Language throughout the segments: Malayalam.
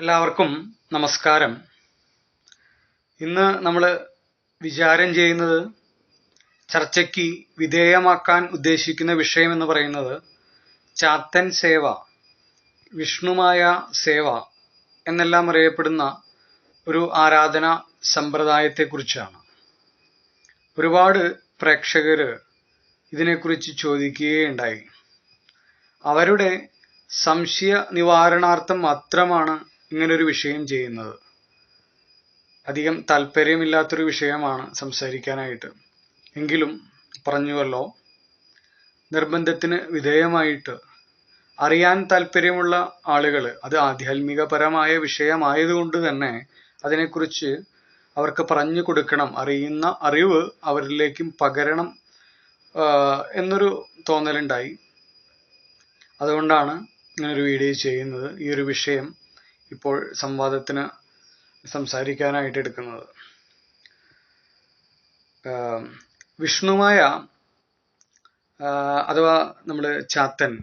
എല്ലാവർക്കും നമസ്കാരം. ഇന്ന് നമ്മൾ വിചാരം ചെയ്യുന്നത് ചർച്ചയ്ക്ക് വിധേയമാക്കാൻ ഉദ്ദേശിക്കുന്ന വിഷയം എന്ന് പറയുന്നത് ചാത്തൻ സേവ വിഷ്ണുമായ സേവ എന്നെല്ലാം അറിയപ്പെടുന്ന ഒരു ആരാധന സമ്പ്രദായത്തെക്കുറിച്ചാണ്. ഒരുപാട് പ്രേക്ഷകർ ഇതിനെക്കുറിച്ച് ചോദിക്കുകയുണ്ടായി. അവരുടെ സംശയ നിവാരണാർത്ഥം മാത്രമാണ് ഇങ്ങനൊരു വിഷയം ചെയ്യുന്നത്. അധികം താല്പര്യമില്ലാത്തൊരു വിഷയമാണ് സംസാരിക്കാനായിട്ട്. എങ്കിലും പറഞ്ഞുവല്ലോ നിർബന്ധത്തിന് വിധേയമായിട്ട് അറിയാൻ താല്പര്യമുള്ള ആളുകൾ അത് ആധ്യാത്മികപരമായ വിഷയമായതുകൊണ്ട് തന്നെ അതിനെക്കുറിച്ച് അവർക്ക് പറഞ്ഞു കൊടുക്കണം അറിയുന്ന അറിവ് അവരിലേക്കും പകരണം എന്നൊരു തോന്നലുണ്ടായി. അതുകൊണ്ടാണ് ഇങ്ങനൊരു വീഡിയോ ചെയ്യുന്നത് ഈ ഒരു വിഷയം. ഇപ്പോൾ സംവാദത്തിന് സംസാരിക്കാനായിട്ട് എടുക്കുന്നത്. വിഷ്ണുമായ അഥവാ നമ്മൾ ചാത്തൻ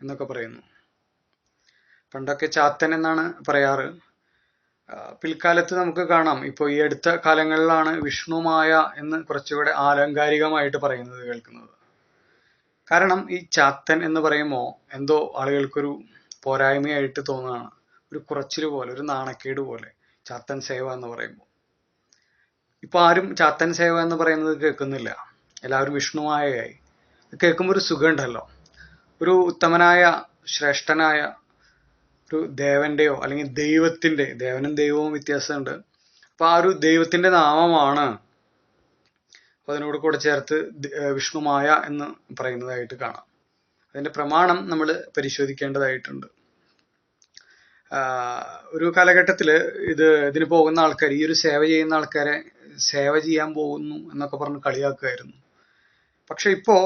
എന്നൊക്കെ പറയുന്നു. പണ്ടൊക്കെ ചാത്തൻ എന്നാണ് പറയാറ്. പിൽക്കാലത്ത് നമുക്ക് കാണാം. ഇപ്പോൾ ഈ അടുത്ത കാലങ്ങളിലാണ് വിഷ്ണുമായ എന്ന് കുറച്ചുകൂടെ ആലങ്കാരികമായിട്ട് പറയുന്നത് കേൾക്കുന്നത്. കാരണം ഈ ചാത്തൻ എന്ന് പറയുമ്പോൾ എന്തോ ആളുകൾക്കൊരു പോരായ്മയായിട്ട് തോന്നുകയാണ്. ഒരു കുറച്ചിൽ പോലെ ഒരു നാണക്കേട് പോലെ. ചാത്തൻ സേവ എന്ന് പറയുമ്പോൾ ഇപ്പൊ ആരും ചാത്തൻ സേവ എന്ന് പറയുന്നത് കേൾക്കുന്നില്ല. എല്ലാവരും വിഷ്ണുമായയായി കേൾക്കുമ്പോൾ ഒരു സുഖമുണ്ടല്ലോ. ഒരു ഉത്തമനായ ശ്രേഷ്ഠനായ ഒരു ദേവന്റെയോ അല്ലെങ്കിൽ ദൈവത്തിന്റെ ദേവനും ദൈവവും വ്യത്യാസമുണ്ട്. അപ്പൊ ആ ഒരു ദൈവത്തിന്റെ നാമമാണ് അതിനോട് കൂടെ ചേർത്ത് വിഷ്ണുമായ എന്ന് പറയുന്നതായിട്ട് കാണാം. അതിന്റെ പ്രമാണം നമ്മൾ പരിശോധിക്കേണ്ടതായിട്ടുണ്ട്. ഒരു കാലഘട്ടത്തിൽ ഇത് ഇതിന് പോകുന്ന ആൾക്കാർ ഈ ഒരു സേവ ചെയ്യുന്ന ആൾക്കാരെ സേവ ചെയ്യാൻ പോകുന്നു എന്നൊക്കെ പറഞ്ഞ് കളിയാക്കുമായിരുന്നു പക്ഷെ ഇപ്പോ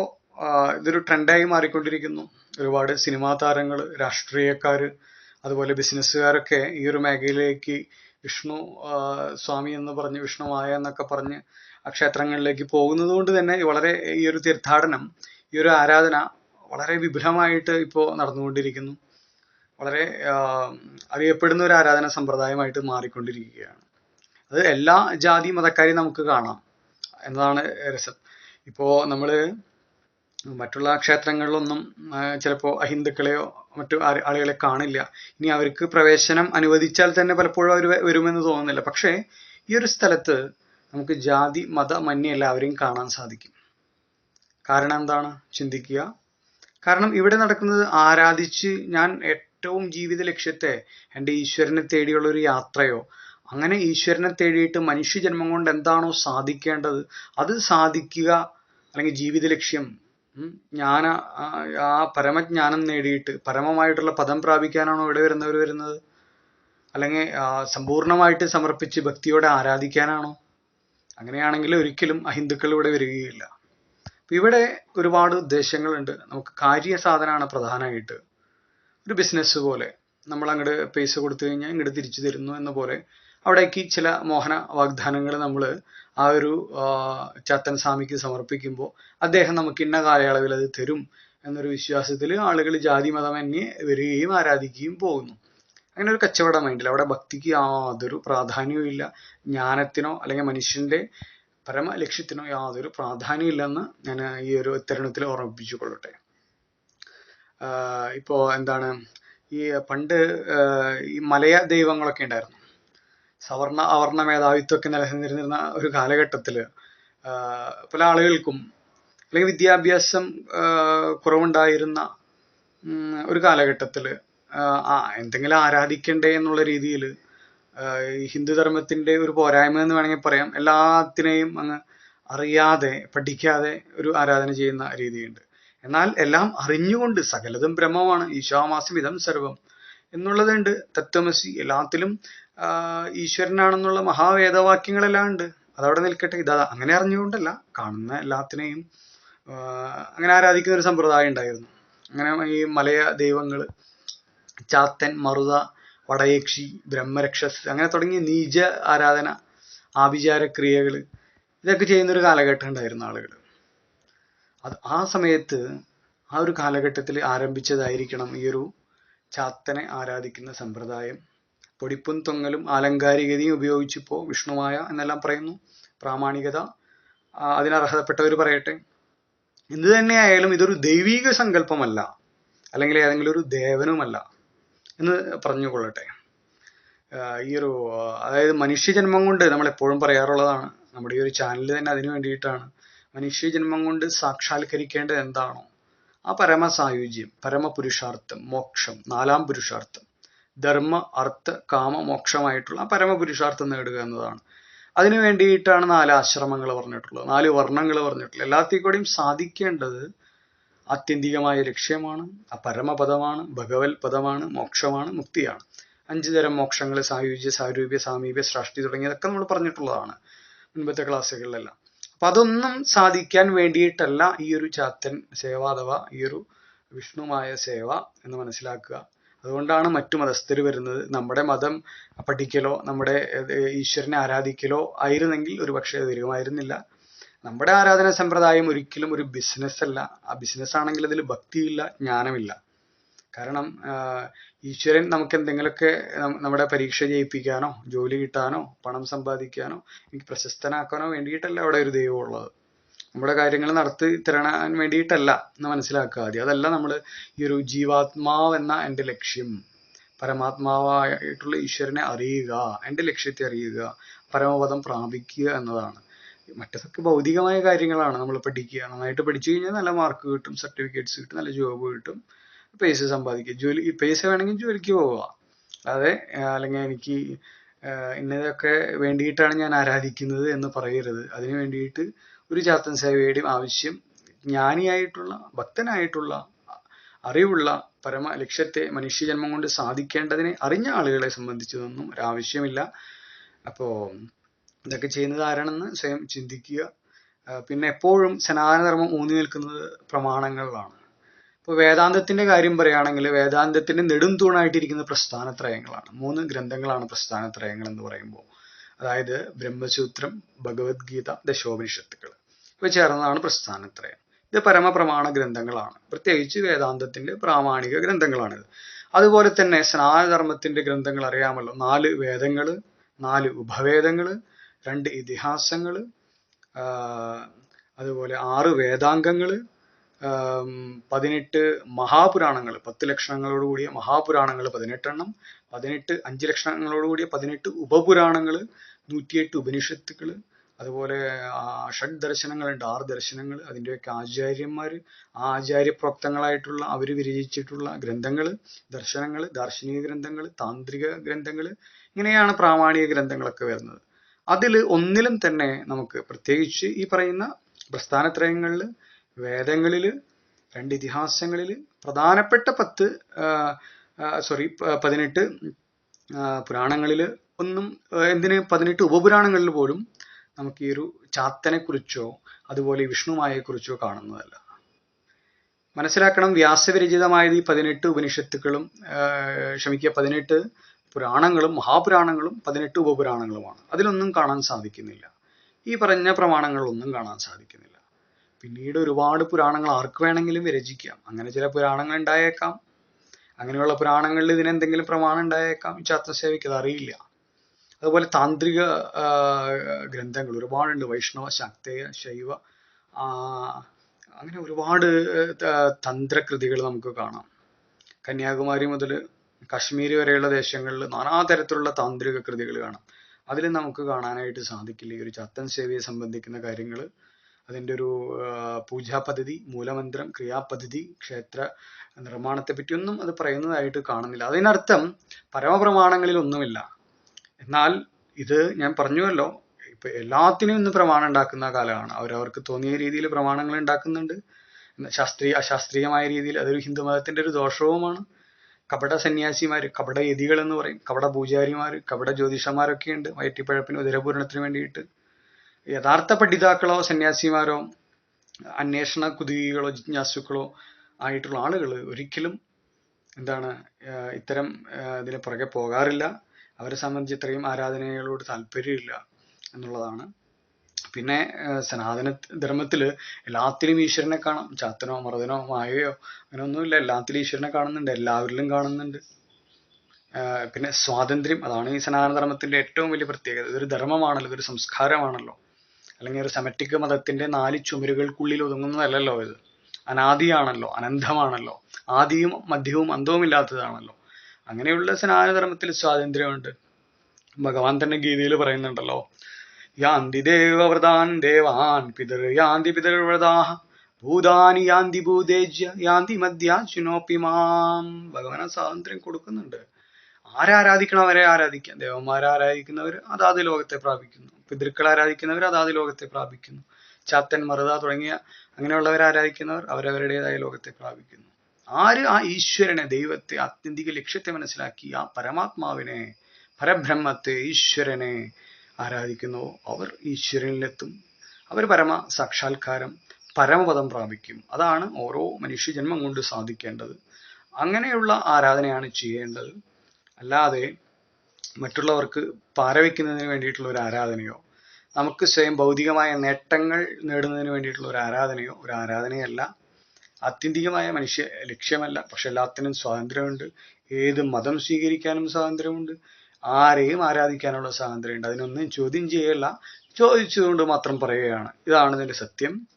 ഇതൊരു ട്രെൻഡായി മാറിക്കൊണ്ടിരിക്കുന്നു. ഒരുപാട് സിനിമാ താരങ്ങൾ രാഷ്ട്രീയക്കാർ അതുപോലെ ബിസിനസ്സുകാരൊക്കെ ഈ ഒരു മേഖലയിലേക്ക് വിഷ്ണു സ്വാമി എന്ന് പറഞ്ഞ് വിഷ്ണുമായ എന്നൊക്കെ പറഞ്ഞ് ക്ഷേത്രങ്ങളിലേക്ക് പോകുന്നത് കൊണ്ട് തന്നെ വളരെ ഈ ഒരു തീർത്ഥാടനം ഈ ഒരു ആരാധന വളരെ വിപുലമായിട്ട് ഇപ്പോൾ നടന്നുകൊണ്ടിരിക്കുന്നു. വളരെ അറിയപ്പെടുന്ന ഒരു ആരാധന സമ്പ്രദായമായിട്ട് മാറിക്കൊണ്ടിരിക്കുകയാണ്. അത് എല്ലാ ജാതി മതക്കാരെയും നമുക്ക് കാണാം എന്നതാണ് രസം. ഇപ്പോ നമ്മൾ മറ്റുള്ള ക്ഷേത്രങ്ങളിലൊന്നും ചിലപ്പോൾ അഹിന്ദുക്കളെയോ മറ്റു ആളുകളെ കാണില്ല. ഇനി അവർക്ക് പ്രവേശനം അനുവദിച്ചാൽ തന്നെ പലപ്പോഴും അവർ വരുമെന്ന് തോന്നുന്നില്ല. പക്ഷേ ഈ ഒരു സ്ഥലത്ത് നമുക്ക് ജാതി മത മന്യ എല്ലാവരെയും കാണാൻ സാധിക്കും. കാരണം എന്താണ്? ചിന്തിക്കുക. കാരണം ഇവിടെ നടക്കുന്നത് ആരാധിച്ച് ഞാൻ ഏറ്റവും ജീവിത ലക്ഷ്യത്തെ എന്റെ ഈശ്വരനെ തേടിയുള്ള ഒരു യാത്രയോ അങ്ങനെ ഈശ്വരനെ തേടിയിട്ട് മനുഷ്യജന്മം കൊണ്ട് എന്താണോ സാധിക്കേണ്ടത് അത് സാധിക്കുക അല്ലെങ്കിൽ ജീവിത ലക്ഷ്യം ജ്ഞാന ആ പരമജ്ഞാനം നേടിയിട്ട് പരമമായിട്ടുള്ള പദം പ്രാപിക്കാനാണോ ഇവിടെ വരുന്നവർ വരുന്നത്? അല്ലെങ്കിൽ സമ്പൂർണമായിട്ട് സമർപ്പിച്ച് ഭക്തിയോടെ ആരാധിക്കാനാണോ? അങ്ങനെയാണെങ്കിൽ ഒരിക്കലും അഹിന്ദുക്കൾ ഇവിടെ വരികയില്ല. ഇവിടെ ഒരുപാട് ഉദ്ദേശങ്ങളുണ്ട്. നമുക്ക് കാര്യസാധനമാണ് പ്രധാനമായിട്ട്. ഒരു ബിസിനസ് പോലെ നമ്മൾ അങ്ങോട്ട് പൈസ കൊടുത്തു കഴിഞ്ഞാൽ ഇങ്ങോട്ട് തിരിച്ചു തരുന്നു എന്ന പോലെ അവിടേക്ക് ചില മോഹന വാഗ്ദാനങ്ങൾ നമ്മൾ ആ ഒരു ചത്തൻ സ്വാമിക്ക് സമർപ്പിക്കുമ്പോൾ അദ്ദേഹം നമുക്ക് ഇന്ന കാലയളവിൽ അത് തരും എന്നൊരു വിശ്വാസത്തിൽ ആളുകൾ ജാതി മതം എന്നെ വരികയും ആരാധിക്കുകയും പോകുന്നു. അങ്ങനെ ഒരു കച്ചവട മൈൻഡിൽ അവിടെ ഭക്തിക്ക് യാതൊരു പ്രാധാന്യവും ഇല്ല. ജ്ഞാനത്തിനോ അല്ലെങ്കിൽ മനുഷ്യന്റെ പരമ ലക്ഷ്യത്തിനോ യാതൊരു പ്രാധാന്യം ഇല്ലെന്ന് ഞാൻ ഈ ഒരു തരുണത്തിൽ ഓർമ്മിപ്പിച്ചു കൊള്ളട്ടെ ആഹ് ഇപ്പോ എന്താണ് ഈ പണ്ട് ഈ മലയ ദൈവങ്ങളൊക്കെ ഉണ്ടായിരുന്നു. സവർണ അവർണ മേധാവിത്വമൊക്കെ നിലനിന്നിരുന്ന ഒരു കാലഘട്ടത്തിൽ പല ആളുകൾക്കും അല്ലെങ്കിൽ വിദ്യാഭ്യാസം കുറവുണ്ടായിരുന്ന ഒരു കാലഘട്ടത്തിൽ ആ എന്തെങ്കിലും ആരാധിക്കണ്ടേ എന്നുള്ള രീതിയിൽ ഈ ഹിന്ദു ധർമ്മത്തിന്റെ ഒരു പോരായ്മ എന്ന് വേണമെങ്കിൽ പറയാം. എല്ലാത്തിനെയും അങ്ങ് അറിയാതെ പഠിക്കാതെ ഒരു ആരാധന ചെയ്യുന്ന രീതിയുണ്ട്. എന്നാൽ എല്ലാം അറിഞ്ഞുകൊണ്ട് സകലതും ബ്രഹ്മമാണ് ഈശോമാസം ഇതം സർവം. എന്നുള്ളതുണ്ട്. തത്വമസി എല്ലാത്തിലും ഈശ്വരനാണെന്നുള്ള മഹാവേദവാക്യങ്ങളെല്ലാം ഉണ്ട്. അതവിടെ നിൽക്കട്ടെ. ഇതാ അങ്ങനെ അറിഞ്ഞുകൊണ്ടല്ല കാണുന്ന എല്ലാത്തിനെയും അങ്ങനെ ആരാധിക്കുന്ന ഒരു സമ്പ്രദായം ഉണ്ടായിരുന്നു. അങ്ങനെ ഈ മലയ ദൈവങ്ങൾ ചാത്തൻ മറുത വടയക്ഷി ബ്രഹ്മരക്ഷസ് അങ്ങനെ തുടങ്ങിയ നീച ആരാധന ആഭിചാര ക്രിയകൾ ഇതൊക്കെ ചെയ്യുന്ന ഒരു കാലഘട്ടം ഉണ്ടായിരുന്നു ആളുകൾ അത് ആ സമയത്ത് ആ ഒരു കാലഘട്ടത്തിൽ ആരംഭിച്ചതായിരിക്കണം ഈ ഒരു ചാത്തനെ ആരാധിക്കുന്ന സമ്പ്രദായം. പൊടിപ്പും തൊങ്ങലും ആലങ്കാരികതയും ഉപയോഗിച്ചിപ്പോൾ വിഷ്ണുമായ എന്നെല്ലാം പറയുന്നു. പ്രാമാണികത. അതിനർഹതപ്പെട്ടവർ പറയട്ടെ. എന്ത് തന്നെയായാലും ഇതൊരു ദൈവീക സങ്കല്പമല്ല. അല്ലെങ്കിൽ ഏതെങ്കിലും ഒരു ദേവനുമല്ല എന്ന് പറഞ്ഞുകൊള്ളട്ടെ. ഈ ഒരു അതായത് മനുഷ്യജന്മം കൊണ്ട് നമ്മൾ എപ്പോഴും പറയാറുള്ളതാണ്. നമ്മുടെ ഈ ഒരു ചാനൽ തന്നെ അതിനു വേണ്ടിയിട്ടാണ്. മനുഷ്യജന്മം കൊണ്ട് സാക്ഷാത്കരിക്കേണ്ടത് എന്താണോ? ആ പരമസായുജ്യം പരമപുരുഷാർത്ഥം മോക്ഷം നാലാം പുരുഷാർത്ഥം ധർമ്മ അർത്ഥ കാമ മോക്ഷമായിട്ടുള്ള ആ പരമപുരുഷാർത്ഥം നേടുക എന്നതാണ്. അതിനു വേണ്ടിയിട്ടാണ് നാല് ആശ്രമങ്ങൾ പറഞ്ഞിട്ടുള്ളത് നാല് വർണങ്ങൾ പറഞ്ഞിട്ടുള്ളത്. എല്ലാത്തിൽ കൂടെയും സാധിക്കേണ്ടത് ആത്യന്തികമായ ലക്ഷ്യമാണ് ആ പരമപദമാണ് ഭഗവത് പദമാണ് മോക്ഷമാണ് മുക്തിയാണ്. അഞ്ചു തരം മോക്ഷങ്ങൾ സായുജ്യ സാരൂപ്യ സാമീപ്യ സൃഷ്ടി തുടങ്ങിയതൊക്കെ നമ്മൾ പറഞ്ഞിട്ടുള്ളതാണ് മുൻപത്തെ ക്ലാസ്സുകളിലെല്ലാം. അപ്പൊ അതൊന്നും സാധിക്കാൻ വേണ്ടിയിട്ടല്ല ഈ ഒരു ചാത്തൻ സേവ അഥവാ ഈ ഒരു വിഷ്ണുമായ സേവ എന്ന് മനസ്സിലാക്കുക. അതുകൊണ്ടാണ് മറ്റു മതസ്ഥർ വരുന്നത്. നമ്മുടെ മതം പഠിക്കലോ നമ്മുടെ ഈശ്വരനെ ആരാധിക്കലോ ആയിരുന്നെങ്കിൽ ഒരു പക്ഷേ അത് വരുമായിരുന്നില്ല നമ്മുടെ ആരാധന സമ്പ്രദായം ഒരിക്കലും ഒരു ബിസിനസ് അല്ല ആ ബിസിനസ് ആണെങ്കിൽ അതിൽ ഭക്തിയില്ല ജ്ഞാനമില്ല. കാരണം ഈശ്വരൻ നമുക്ക് എന്തെങ്കിലുമൊക്കെ നമ്മുടെ പരീക്ഷ ജയിപ്പിക്കാനോ ജോലി കിട്ടാനോ പണം സമ്പാദിക്കാനോ എനിക്ക് പ്രശസ്തനാക്കാനോ വേണ്ടിയിട്ടല്ല അവിടെ ഒരു ദൈവം ഉള്ളത്. നമ്മുടെ കാര്യങ്ങൾ നടത്തി തരാൻ വേണ്ടിയിട്ടല്ല എന്ന് മനസ്സിലാക്കുക. ആദ്യം അതല്ല നമ്മൾ ഈ ഒരു ജീവാത്മാവ് എന്ന എന്റെ ലക്ഷ്യം. പരമാത്മാവായിട്ടുള്ള ഈശ്വരനെ അറിയുക എന്റെ ലക്ഷ്യത്തെ അറിയുക പരമപദം പ്രാപിക്കുക എന്നതാണ്. മറ്റതൊക്കെ ഭൗതികമായ കാര്യങ്ങളാണ് നമ്മൾ പഠിക്കുക. നന്നായിട്ട് പഠിച്ചു കഴിഞ്ഞാൽ നല്ല മാർക്ക് കിട്ടും സർട്ടിഫിക്കറ്റ്സ് കിട്ടും നല്ല ജോബ് കിട്ടും. പൈസ സമ്പാദിക്കുക ജോലി പൈസ വേണമെങ്കിൽ ജോലിക്ക് പോവുക അതെ അല്ലെങ്കിൽ എനിക്ക് ഇന്നതൊക്കെ വേണ്ടിയിട്ടാണ് ഞാൻ ആരാധിക്കുന്നത് എന്ന് പറയരുത്. അതിനു വേണ്ടിയിട്ട് ഒരു ചാത്തൻ സേവയുടെയും ആവശ്യം ജ്ഞാനിയായിട്ടുള്ള ഭക്തനായിട്ടുള്ള അറിവുള്ള പരമ ലക്ഷ്യത്തെ മനുഷ്യജന്മം കൊണ്ട് സാധിക്കേണ്ടതിനെ അറിഞ്ഞ ആളുകളെ സംബന്ധിച്ചതൊന്നും ഒരാവശ്യമില്ല അപ്പോൾ ഇതൊക്കെ ചെയ്യുന്നത് ആരാണെന്ന് സ്വയം ചിന്തിക്കുക. പിന്നെ എപ്പോഴും സനാതനധർമ്മം ഊന്നി നിൽക്കുന്നത് പ്രമാണങ്ങളിലാണ്. ഇപ്പോൾ വേദാന്തത്തിന്റെ കാര്യം പറയുകയാണെങ്കിൽ വേദാന്തത്തിന്റെ നെടും തൂണായിട്ടിരിക്കുന്ന പ്രസ്ഥാനത്രയങ്ങളാണ്. മൂന്ന് ഗ്രന്ഥങ്ങളാണ് പ്രസ്ഥാനത്രയങ്ങൾ എന്ന് പറയുമ്പോൾ. അതായത് ബ്രഹ്മസൂത്രം ഭഗവത്ഗീത ദശോപനിഷത്തുക്കൾ ഇവ ചേർന്നതാണ് പ്രസ്ഥാനത്രയം. ഇത് പരമപ്രമാണ ഗ്രന്ഥങ്ങളാണ്. പ്രത്യേകിച്ച് വേദാന്തത്തിന്റെ പ്രാമാണിക ഗ്രന്ഥങ്ങളാണിത്. അതുപോലെ തന്നെ സനാതനധർമ്മത്തിന്റെ ഗ്രന്ഥങ്ങൾ അറിയാമല്ലോ. നാല് വേദങ്ങൾ നാല് ഉപവേദങ്ങൾ രണ്ട് ഇതിഹാസങ്ങൾ ആഹ് അതുപോലെ ആറ് വേദാംഗങ്ങൾ ആം, പതിനെട്ട് മഹാപുരാണങ്ങൾ പത്ത് ലക്ഷണങ്ങളോട് കൂടിയ മഹാപുരാണങ്ങൾ പതിനെട്ടെണ്ണം പതിനെട്ട് അഞ്ച് ലക്ഷണങ്ങളോട് കൂടിയ പതിനെട്ട് ഉപപുരാണങ്ങൾ നൂറ്റിയെട്ട് ഉപനിഷത്തുക്കൾ അതുപോലെ ഷഡ് ദർശനങ്ങളുണ്ട് ആറ് ദർശനങ്ങൾ അതിന്റെയൊക്കെ ആചാര്യന്മാർ ആചാര്യപ്രോക്തങ്ങളായിട്ടുള്ള അവർ വിരചിച്ചിട്ടുള്ള ഗ്രന്ഥങ്ങൾ ദർശനങ്ങൾ ദാർശനിക ഗ്രന്ഥങ്ങൾ താന്ത്രിക ഗ്രന്ഥങ്ങൾ ഇങ്ങനെയാണ് പ്രാമാണിക ഗ്രന്ഥങ്ങളൊക്കെ വരുന്നത്. അതിൽ ഒന്നിലും തന്നെ നമുക്ക് പ്രത്യേകിച്ച് ഈ പറയുന്ന പ്രസ്ഥാനത്രയങ്ങളിൽ വേദങ്ങളിൽ രണ്ട് ഇതിഹാസങ്ങളിൽ പ്രധാനപ്പെട്ട പത്ത് സോറി പതിനെട്ട് പുരാണങ്ങളിൽ ഒന്നും എന്തിന് പതിനെട്ട് ഉപപുരാണങ്ങളിൽ പോലും നമുക്ക് ഈ ഒരു ചാത്തനെ കുറിച്ചോ അതുപോലെ വിഷ്ണുമായെക്കുറിച്ചോ വിഷ്ണുമായെ കുറിച്ചോ കാണുന്നതല്ല. മനസ്സിലാക്കണം വ്യാസവിരചിതമായത് ഈ പതിനെട്ട് ഉപനിഷത്തുക്കളും ക്ഷമിക്കുക പതിനെട്ട് പുരാണങ്ങളും മഹാപുരാണങ്ങളും പതിനെട്ട് ഉപപുരാണങ്ങളുമാണ്. അതിലൊന്നും കാണാൻ സാധിക്കുന്നില്ല. ഈ പറഞ്ഞ പ്രമാണങ്ങളിലൊന്നും കാണാൻ സാധിക്കുന്നില്ല. പിന്നീട് ഒരുപാട് പുരാണങ്ങൾ ആർക്ക് വേണമെങ്കിലും രചിക്കാം അങ്ങനെ ചില പുരാണങ്ങൾ ഉണ്ടായേക്കാം. അങ്ങനെയുള്ള പുരാണങ്ങളിൽ ഇതിനെന്തെങ്കിലും പ്രമാണം ഉണ്ടായേക്കാം. ഈ ചാത്തസേവയ്ക്ക് അത് അറിയില്ല. അതുപോലെ താന്ത്രിക ഗ്രന്ഥങ്ങൾ ഒരുപാടുണ്ട്. വൈഷ്ണവ ശാക്തേയ ശൈവ അങ്ങനെ ഒരുപാട് തന്ത്രകൃതികൾ നമുക്ക് കാണാം. കന്യാകുമാരി മുതൽ കാശ്മീർ വരെയുള്ള ദേശങ്ങളിൽ നാനാ തരത്തിലുള്ള താന്ത്രിക കൃതികൾ കാണാം. അതിൽ നമുക്ക് കാണാനായിട്ട് സാധിക്കില്ല. ഈ ഒരു ചത്തൻ സേവയെ സംബന്ധിക്കുന്ന കാര്യങ്ങൾ അതിന്റെ ഒരു പൂജാപദ്ധതി പൂജാ പദ്ധതി മൂലമന്ത്രം ക്രിയാപദ്ധതി ക്ഷേത്ര നിർമ്മാണത്തെ പറ്റിയൊന്നും അത് പറയുന്നതായിട്ട് കാണുന്നില്ല. അതിനർത്ഥം പരമപ്രമാണങ്ങളിൽ ഒന്നുമില്ല. എന്നാൽ ഇത് ഞാൻ പറഞ്ഞുവല്ലോ ഇപ്പൊ എല്ലാത്തിനും ഇന്ന് പ്രമാണം ഉണ്ടാക്കുന്ന കാലമാണ്. അവരവർക്ക് തോന്നിയ രീതിയിൽ പ്രമാണങ്ങൾ ഉണ്ടാക്കുന്നുണ്ട്. ശാസ്ത്രീയ അശാസ്ത്രീയമായ രീതിയിൽ അതൊരു ഹിന്ദു മതത്തിന്റെ ഒരു ദോഷവുമാണ്. കപട സന്യാസിമാർ കപട യതികൾ എന്ന് പറയും. കപട പൂജാരിമാർ കപട ജ്യോതിഷന്മാരൊക്കെ ഉണ്ട് വയറ്റിപ്പഴപ്പിന് ഉദരപൂരണത്തിന് വേണ്ടിയിട്ട് യഥാർത്ഥ പഠിതാക്കളോ സന്യാസിമാരോ അന്വേഷണ കുതികളോ ജിജ്ഞാസുക്കളോ ആയിട്ടുള്ള ആളുകൾ ഒരിക്കലും എന്താണ് ഇത്തരം ഇതിന് പുറകെ പോകാറില്ല. അവരെ സംബന്ധിച്ച് ഇത്രയും ആരാധനകളോട് താല്പര്യമില്ല എന്നുള്ളതാണ്. പിന്നെ സനാതന ധർമ്മത്തിൽ എല്ലാത്തിലും ഈശ്വരനെ കാണാം. ചാത്തനോ മറുതനോ മായയോ അങ്ങനെയൊന്നുമില്ല. എല്ലാത്തിലും ഈശ്വരനെ കാണുന്നുണ്ട്. എല്ലാവരിലും കാണുന്നുണ്ട്. പിന്നെ സ്വാതന്ത്ര്യം അതാണ് ഈ സനാതന ധർമ്മത്തിന്റെ ഏറ്റവും വലിയ പ്രത്യേകത. ഇതൊരു ധർമ്മമാണല്ലോ ഇതൊരു സംസ്കാരമാണല്ലോ. അല്ലെങ്കിൽ ഒരു സെമറ്റിക് മതത്തിന്റെ നാല് ചുമരുകൾക്കുള്ളിൽ ഒതുങ്ങുന്നതല്ലല്ലോ ഇത്. അനാദിയാണല്ലോ അനന്തമാണല്ലോ ആദിയും മധ്യവും അന്തവും ഇല്ലാത്തതാണല്ലോ അങ്ങനെയുള്ള സനാതനധർമ്മത്തിൽ സ്വാതന്ത്ര്യമുണ്ട്. ഭഗവാൻ തന്നെ ഗീതയിൽ പറയുന്നുണ്ടല്ലോ യാന്തി ദേവവ്രതാൻ ദേവാൻ പിതൃ യാന്തി പിതൃവ്രതാഹ ഭൂതാനി യാന്തി ഭൂതേജ്യ യാന്തി മധ്യാശുനോപ്പി മാം. ഭഗവാൻ സ്വാതന്ത്ര്യം കൊടുക്കുന്നുണ്ട്. ആരാരാധിക്കണം അവരെ ആരാധിക്കാം? ദേവന്മാരെ ആരാധിക്കുന്നവർ അതാത് ലോകത്തെ പ്രാപിക്കുന്നു. പിതൃക്കൾ ആരാധിക്കുന്നവർ അതാത് ലോകത്തെ പ്രാപിക്കുന്നു. ചാത്തൻ മറുത തുടങ്ങിയ അങ്ങനെയുള്ളവരെ ആരാധിക്കുന്നവർ അവരവരുടേതായ ലോകത്തെ പ്രാപിക്കുന്നു. ആര് ആ ഈശ്വരനെ ദൈവത്തെ ആത്യന്തിക ലക്ഷ്യത്തെ മനസ്സിലാക്കി ആ പരമാത്മാവിനെ പരബ്രഹ്മത്തെ ഈശ്വരനെ ആരാധിക്കുന്നു അവർ ഈശ്വരനിലെത്തും. അവർ പരമ സാക്ഷാത്കാരം പരമപദം പ്രാപിക്കും. അതാണ് ഓരോ മനുഷ്യജന്മം കൊണ്ട് സാധിക്കേണ്ടത്. അങ്ങനെയുള്ള ആരാധനയാണ് ചെയ്യേണ്ടത്. അല്ലാതെ മറ്റുള്ളവർക്ക് പാരവയ്ക്കുന്നതിന് വേണ്ടിയിട്ടുള്ള ഒരു ആരാധനയോ നമുക്ക് സ്വയം ഭൗതികമായ നേട്ടങ്ങൾ നേടുന്നതിന് വേണ്ടിയിട്ടുള്ള ഒരു ആരാധനയോ ഒരു ആരാധനയല്ല. ആത്യന്തികമായ മനുഷ്യ ലക്ഷ്യമല്ല. പക്ഷെ എല്ലാത്തിനും സ്വാതന്ത്ര്യമുണ്ട്. ഏത് മതം സ്വീകരിക്കാനും സ്വാതന്ത്ര്യമുണ്ട്. ആരെയും ആരാധിക്കാനുള്ള സ്വാതന്ത്ര്യമുണ്ട്. അതിനൊന്നും ചോദ്യം ചെയ്യല്ല. ചോദിച്ചതുകൊണ്ട് മാത്രം പറയുകയാണ്. ഇതാണ് ഇതിന്റെ സത്യം.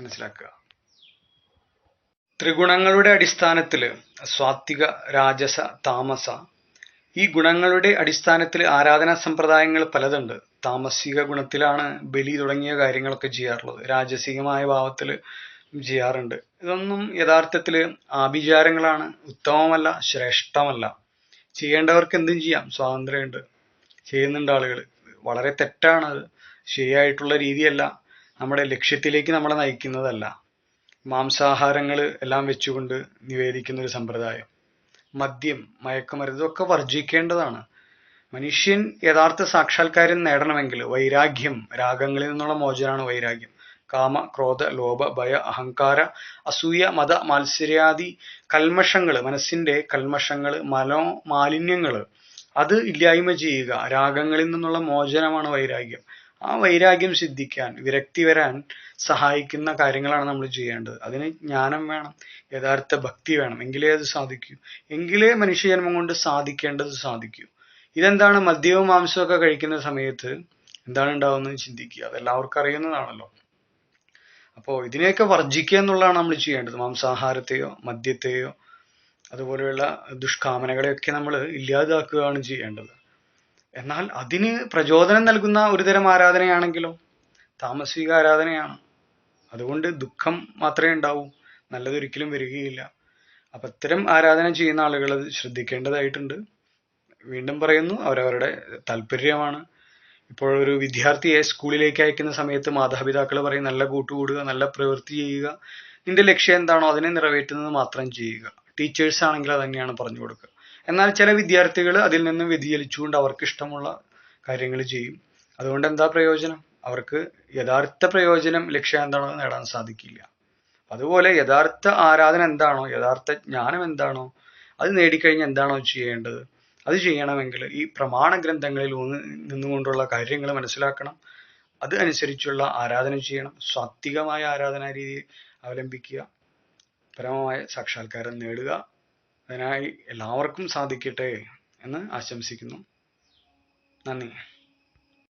മനസ്സിലാക്കുക. ത്രിഗുണങ്ങളുടെ അടിസ്ഥാനത്തിൽ സ്വാത്വിക രാജസ താമസ ഈ ഗുണങ്ങളുടെ അടിസ്ഥാനത്തിൽ ആരാധനാ സമ്പ്രദായങ്ങൾ പലതുണ്ട്. താമസിക ഗുണത്തിലാണ് ബലി തുടങ്ങിയ കാര്യങ്ങളൊക്കെ ചെയ്യാറുള്ളത്. രാജസികമായ ഭാവത്തിൽ ചെയ്യാറുണ്ട്. ഇതൊന്നും യഥാർത്ഥത്തിൽ ആഭിചാരങ്ങളാണ്. ഉത്തമമല്ല ശ്രേഷ്ഠമല്ല. ചെയ്യേണ്ടവർക്ക് എന്തും ചെയ്യാം. സ്വാതന്ത്ര്യമുണ്ട്. ചെയ്യുന്നുണ്ട് ആളുകൾ. വളരെ തെറ്റാണ് അത്. ശരിയായിട്ടുള്ള രീതിയല്ല. നമ്മുടെ ലക്ഷ്യത്തിലേക്ക് നമ്മളെ നയിക്കുന്നതല്ല. മാംസാഹാരങ്ങൾ എല്ലാം വെച്ചുകൊണ്ട് നിവേദിക്കുന്ന ഒരു സമ്പ്രദായം. മദ്യം മയക്കുമരുന്ന് ഇതൊക്കെ വർജിക്കേണ്ടതാണ് മനുഷ്യൻ യഥാർത്ഥ സാക്ഷാത്കാരം നേടണമെങ്കിൽ വൈരാഗ്യം രാഗങ്ങളിൽ നിന്നുള്ള മോചനാണ് വൈരാഗ്യം. കാമ ക്രോധ ലോഭ ഭയ അഹങ്കാര അസൂയ മത മാത്സര്യാദി കൽമഷങ്ങൾ മനസ്സിന്റെ കൽമഷങ്ങൾ മനോ മാലിന്യങ്ങൾ. അത് ഇല്ലായ്മ ചെയ്യുക രാഗങ്ങളിൽ നിന്നുള്ള മോചനമാണ് വൈരാഗ്യം. ആ വൈരാഗ്യം സിദ്ധിക്കാൻ വിരക്തി വരാൻ സഹായിക്കുന്ന കാര്യങ്ങളാണ് നമ്മൾ ചെയ്യേണ്ടത്. അതിന് ജ്ഞാനം വേണം യഥാർത്ഥ ഭക്തി വേണം. എങ്കിലേ അത് സാധിക്കൂ. എങ്കിലേ മനുഷ്യജന്മം കൊണ്ട് സാധിക്കേണ്ടത് സാധിക്കൂ. ഇതെന്താണ് മദ്യവും മാംസവും ഒക്കെ കഴിക്കുന്ന സമയത്ത് എന്താണ് ഉണ്ടാവുന്നത് ചിന്തിക്കുക. അതെല്ലാവർക്കും അറിയുന്നതാണല്ലോ. അപ്പോൾ ഇതിനെയൊക്കെ വർജിക്കുക എന്നുള്ളതാണ് നമ്മൾ ചെയ്യേണ്ടത്. മാംസാഹാരത്തെയോ മദ്യത്തെയോ അതുപോലെയുള്ള ദുഷ്കാമനകളെയൊക്കെ നമ്മൾ ഇല്ലാതാക്കുകയാണ് ചെയ്യേണ്ടത്. എന്നാൽ അതിന് പ്രചോദനം നൽകുന്ന ഒരുതരം ആരാധനയാണെങ്കിലോ താമസിക ആരാധനയാണ്. അതുകൊണ്ട് ദുഃഖം മാത്രമേ ഉണ്ടാവൂ നല്ലതൊരിക്കലും വരികയില്ല. അപ്പൊ ഇത്തരം ആരാധന ചെയ്യുന്ന ആളുകൾ അത് ശ്രദ്ധിക്കേണ്ടതായിട്ടുണ്ട്. വീണ്ടും പറയുന്നു അവരവരുടെ താല്പര്യമാണ്. ഇപ്പോൾ ഒരു വിദ്യാർത്ഥിയെ സ്കൂളിലേക്ക് അയക്കുന്ന സമയത്ത് മാതാപിതാക്കൾ പറയും നല്ല കൂട്ടുകൂടുക നല്ല പ്രവൃത്തി ചെയ്യുക. നിന്റെ ലക്ഷ്യം എന്താണോ അതിനെ നിറവേറ്റുന്നത് മാത്രം ചെയ്യുക. ടീച്ചേഴ്സ് ആണെങ്കിൽ അത് തന്നെയാണ് പറഞ്ഞു കൊടുക്കുക. എന്നാൽ ചില വിദ്യാർത്ഥികൾ അതിൽ നിന്നും വ്യതിചലിച്ചുകൊണ്ട് അവർക്ക് ഇഷ്ടമുള്ള കാര്യങ്ങൾ ചെയ്യും. അതുകൊണ്ട് എന്താ പ്രയോജനം? അവർക്ക് യഥാർത്ഥ പ്രയോജനം ലക്ഷ്യം എന്താണോ നേടാൻ സാധിക്കില്ല. അതുപോലെ യഥാർത്ഥ ആരാധന എന്താണോ യഥാർത്ഥ ജ്ഞാനം എന്താണോ അത് നേടിക്കഴിഞ്ഞാൽ എന്താണോ ചെയ്യേണ്ടത്? അത് ചെയ്യണമെങ്കിൽ ഈ പ്രമാണ ഗ്രന്ഥങ്ങളിൽ നിന്നുകൊണ്ടുള്ള കാര്യങ്ങൾ മനസ്സിലാക്കണം. അത് അനുസരിച്ചുള്ള ആരാധന ചെയ്യണം. സാത്വികമായ ആരാധനാ രീതി അവലംബിക്കുക. പരമമായ സാക്ഷാത്കാരം നേടുക. അതിനായി എല്ലാവർക്കും സാധിക്കട്ടെ എന്ന് ആശംസിക്കുന്നു. നന്ദി.